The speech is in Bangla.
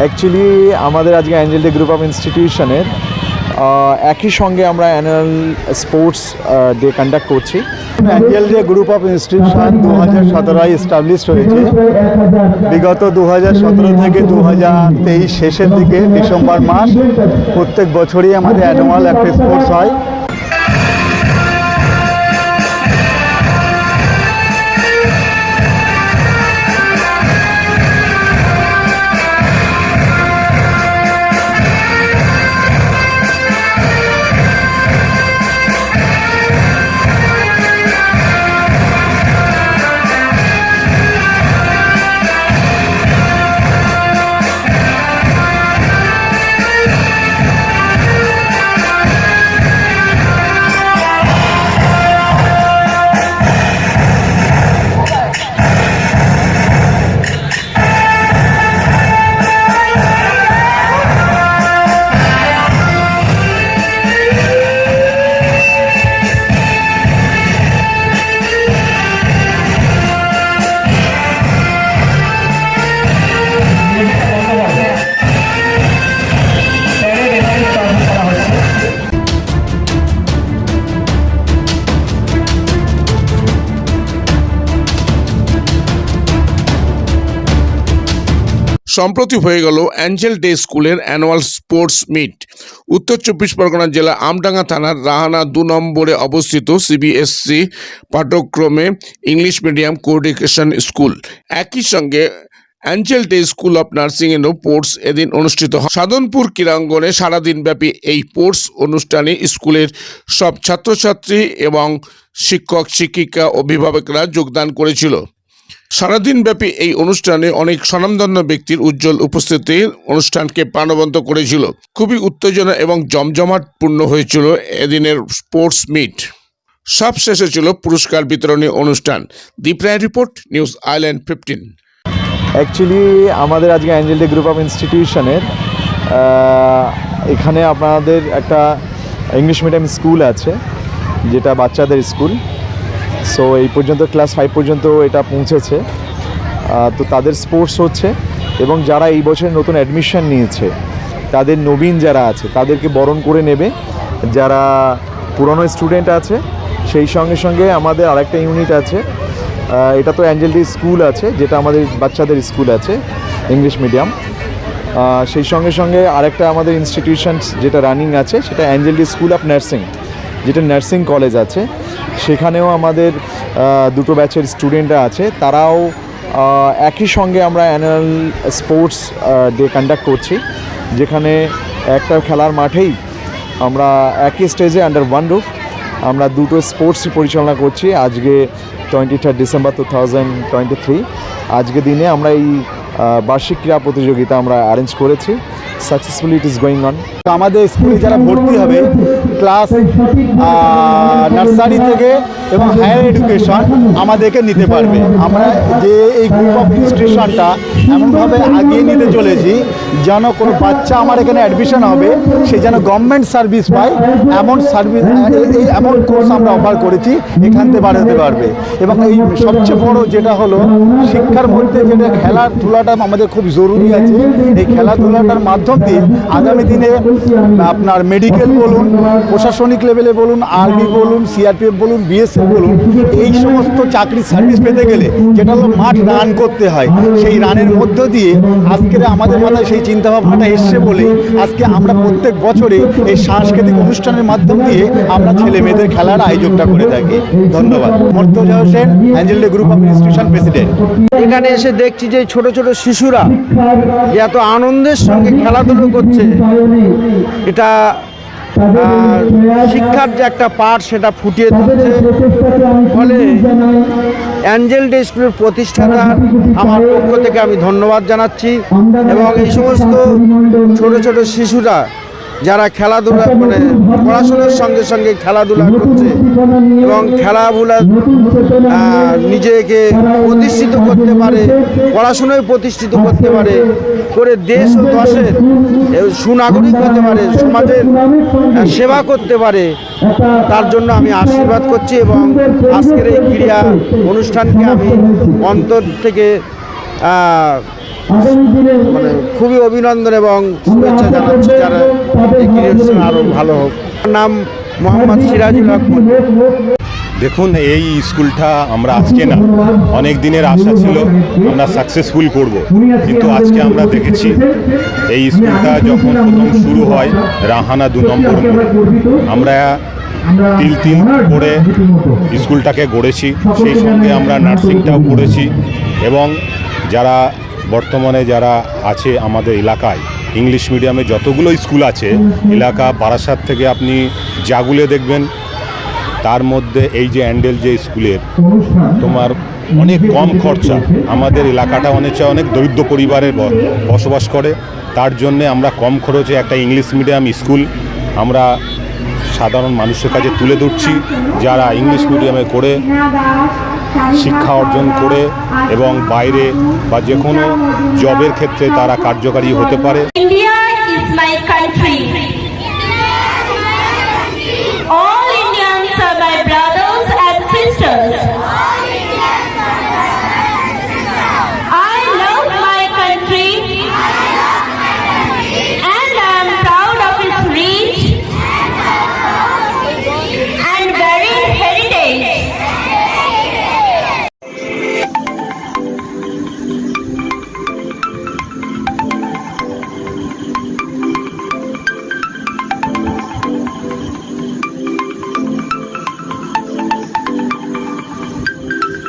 অ্যাকচুয়ালি আমাদের আজকে অ্যাঞ্জেল ডে গ্রুপ অফ ইনস্টিটিউশনের একই সঙ্গে আমরা অ্যানুয়াল স্পোর্টস ডে কন্ডাক্ট করছি। Angel Day group of institution দু হাজার সতেরোয় এস্টাবলিশ হয়েছে। বিগত দু হাজার সতেরো থেকে দু হাজার তেইশ শেষের দিকে ডিসেম্বর মাস প্রত্যেক বছরই আমাদের অ্যানুয়াল একটা স্পোর্টস হয়। সম্প্রতি হয়ে গেল অ্যাঞ্জেল ডে স্কুলের অ্যানুয়াল স্পোর্টস মিট। উত্তর চব্বিশ পরগনা জেলা আমডাঙ্গা থানার রাহানা দু নম্বরে অবস্থিত সিবিএসসি পাঠ্যক্রমে ইংলিশ মিডিয়াম কোএডুকেশন স্কুল। একই সঙ্গে Angel Day school of nursing and sports এদিন অনুষ্ঠিত হয়। সাধনপুর ক্রীড়াঙ্গনে সারাদিনব্যাপী এই স্পোর্টস অনুষ্ঠানে স্কুলের সব ছাত্রছাত্রী এবং শিক্ষক, শিক্ষিকা, অভিভাবকরা যোগদান করেছিল। সারাদিনব্যাপী এই অনুষ্ঠানে অনেক স্বনামধন্য ব্যক্তির উজ্জ্বল উপস্থিতি অনুষ্ঠানকে প্রাণবন্ত করেছিল। খুবই উত্তেজনা এবং জমজমাটপূর্ণ হয়েছিল এদিনের স্পোর্টস মিট। সব শেষে ছিল পুরস্কার বিতরণী অনুষ্ঠান। দীপ্রায় report, news island fifteen. Actually আমাদের আজকে অ্যাঞ্জেল গ্রুপ অফ ইনস্টিটিউশনের এখানে আপনাদের একটা ইংলিশ মিডিয়াম স্কুল আছে, যেটা বাচ্চাদের স্কুল সো এই পর্যন্ত ক্লাস ফাইভ পর্যন্ত এটা পৌঁছেছে। তো তাদের স্পোর্টস হচ্ছে এবং যারা এই বছর নতুন অ্যাডমিশন নিয়েছে, তাদের নবীন যারা আছে, তাদেরকে বরণ করে নেবে। যারা পুরনো স্টুডেন্ট আছে, সেই সঙ্গে সঙ্গে আমাদের আরেকটা ইউনিট আছে। এটা তো অ্যাঞ্জেল ডি স্কুল আছে, যেটা আমাদের বাচ্চাদের স্কুল আছে ইংলিশ মিডিয়াম সেই সঙ্গে সঙ্গে আরেকটা আমাদের ইনস্টিটিউশন যেটা রানিং আছে, সেটা Angel Day school of nursing যেটা নার্সিং কলেজ আছে, সেখানেও আমাদের দুটো ব্যাচের স্টুডেন্টরা আছে। তারাও একই সঙ্গে আমরা অ্যানুয়াল স্পোর্টস ডে কন্ডাক্ট করছি, যেখানে একটা খেলার মাঠেই আমরা একই স্টেজে আন্ডার ওয়ান রুফ আমরা দুটো স্পোর্টস পরিচালনা করছি। আজকে twenty third December two thousand twenty three আজকে দিনে আমরা এই বার্ষিক ক্রীড়া প্রতিযোগিতা আমরা অ্যারেঞ্জ করেছি। Successfully it is going on আমাদের স্কুলে যারা ভর্তি হবে ক্লাস নার্সারি থেকে এবং হায়ার এডুকেশন আমাদেরকে নিতে পারবে। আমরা যে এই গ্রুপ অফ ইনস্টিটিউশনটা এমনভাবে আগিয়ে নিতে চলেছি, যেন কোনো বাচ্চা আমার এখানে অ্যাডমিশন হবে, সে যেন গভর্নমেন্ট সার্ভিস পায়, এমন সার্ভিস এমন কোর্স আমরা অফার করেছি, এখান থেকে বাড়াতে পারবে। এবং এই সবচেয়ে বড় যেটা হলো, শিক্ষার মধ্যে যেটা খেলাধুলাটা আমাদের খুব জরুরি আছে, এই খেলাধুলাটার মাধ্যম দিয়ে আগামী দিনে আপনার মেডিকেল বলুন প্রশাসনিক লেভেলে বলুন, আর্মি বলুন, সিআরপিএফ বলুন, বিএসএফ বলুন, এই সমস্ত চাকরির সার্ভিস পেতে গেলে যেটা হলো মাঠ রান করতে হয়। সেই রানের মধ্য দিয়ে আজকের আমাদের মাথায় সেই চিন্তাভাবনাটা এসছে বলে আজকে আমরা প্রত্যেক বছরে এই সাংস্কৃতিক অনুষ্ঠানের মাধ্যম দিয়ে আমরা ছেলে মেয়েদের খেলার আয়োজকটা করে থাকি। ধন্যবাদ। Murtaza Hossain, Angel Day group of institution president. এখানে এসে দেখছি যে ছোট ছোট শিশুরা এত আনন্দের সঙ্গে খেলাধুলো করছে, এটা শিক্ষার যে একটা পাঠ সেটা ফুটিয়ে তুলছে। ফলে অ্যাঞ্জেল ডে স্কুলের প্রতিষ্ঠাতা আমার পক্ষ থেকে আমি ধন্যবাদ জানাচ্ছি। এবং এই সমস্ত ছোট ছোট শিশুরা যারা খেলাধুলা মানে পড়াশোনার সঙ্গে সঙ্গে খেলাধুলা করছে এবং খেলাধুলা নিজেকে প্রতিষ্ঠিত করতে পারে, পড়াশোনায় প্রতিষ্ঠিত করতে পারে, করে দেশ ও দশের সুনাগরিক হতে পারে, সমাজের সেবা করতে পারে, তার জন্য আমি আশীর্বাদ করছি এবং আজকের এই ক্রীড়া অনুষ্ঠানকে আমি অন্তর থেকে মানে খুবই অভিনন্দন এবং শুভেচ্ছা জানাচ্ছি যারা এগিয়ে আরও ভালো হোক। নাম মোহাম্মদ সিরাজুল হক দেখুন, এই স্কুলটা আমরা আজকে না, অনেক দিনের আশা ছিল আমরা সাকসেসফুল করব। কিন্তু আজকে আমরা দেখেছি, এই স্কুলটা যখন প্রথম শুরু হয়, রাহানা দু নম্বর আমরা তিল তিল করে স্কুলটাকে গড়েছি, সেই সঙ্গে আমরা নার্সিংটাও করেছি এবং যারা বর্তমানে যারা আছে আমাদের এলাকায় ইংলিশ মিডিয়ামে যতগুলো স্কুল আছে, এলাকা বারাসাত থেকে আপনি জাগুলে দেখবেন, তার মধ্যে এই যে অ্যান্ডেল যে স্কুলের তোমার অনেক কম খরচা। আমাদের এলাকাটা অনেকটা অনেক দরিদ্র পরিবারের বসবাস করে, তার জন্যে আমরা কম খরচে একটা ইংলিশ মিডিয়াম স্কুল আমরা সাধারণ মানুষের কাছে তুলে ধরছি, যারা ইংলিশ মিডিয়ামে করে শিক্ষা অর্জন করে এবং বাইরে বা যে কোনো জবের ক্ষেত্রে তারা কার্যকারী হতে পারে।